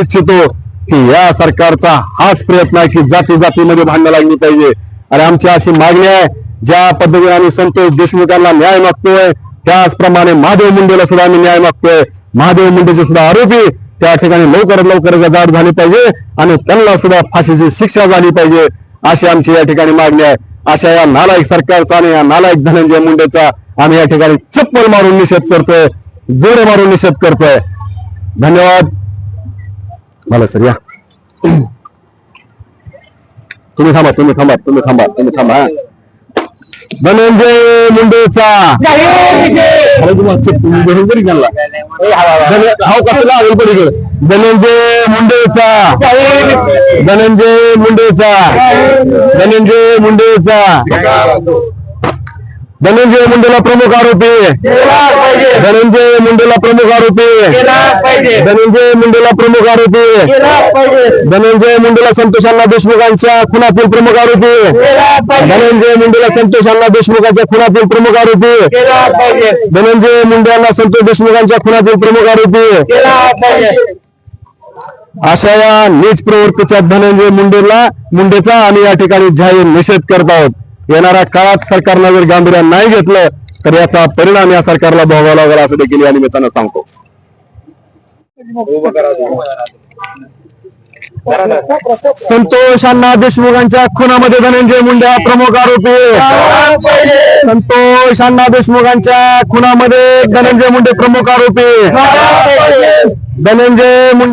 इच्छितो की या सरकारचा हाच प्रयत्न आहे की जाती जातीमध्ये भांडणं लागली पाहिजे. आणि आमची अशी मागणी आहे ज्या पद्धतीने आम्ही संतोष देशमुखांना न्याय मागतोय त्याचप्रमाणे महादेव मुंडेला सुद्धा आम्ही न्याय मागतोय. महादेव मुंडेचे सुद्धा आरोपी त्या ठिकाणी लवकरात लवकर गजाड झाली पाहिजे आणि त्यांना सुद्धा फाशीची शिक्षा झाली पाहिजे अशी आमची या ठिकाणी मागणी आहे. अशा या नालायक सरकारचा आणि या नालायक धनंजय मुंडेचा आम्ही या ठिकाणी चप्पल मारून निषेध करतोय जोरे मारून निषेध करतोय. धन्यवाद. मला सर या तुम्ही थांबा तुम्ही थांबा तुम्ही थांबा तुम्ही थांबा. धनंजय मुंडेचा गेला. कसं लागेल पलीकडे धनंजय मुंडेचा धनंजय मुंडेचा धनंजय मुंडेचा धनंजय मुंडेला प्रमुख आरोपी धनंजय प्रमुख आरोपी धनंजय मुंडेला प्रमुख आरोपी धनंजय मुंडेला संतोष अण्णा देशमुखांच्या खुनातील प्रमुख आरोपी धनंजय मुंडेला संतोष अण्णा देशमुखांच्या खुनातील प्रमुख आरोपी धनंजय मुंडे यांना संतोष देशमुखांच्या खुनातील प्रमुख आरोपी अशा या नीच प्रवृत्तीच्या धनंजय मुंडेला मुंडेचा आम्ही या ठिकाणी जाहीर निषेध करत आहोत. येणाऱ्या काळात सरकारनं जर गांभीर्यान नाही घेतलं तर याचा परिणाम या सरकारला भोगावा लागेल असं देखील या निमित्तानं सांगतो संतोष अण्णा देशमुखांच्या खुनामध्ये धनंजय मुंडे प्रमुख आरोपी. संतोष अण्णा देशमुखांच्या खुनामध्ये धनंजय मुंडे प्रमुख आरोपी. धनंजय मुंडे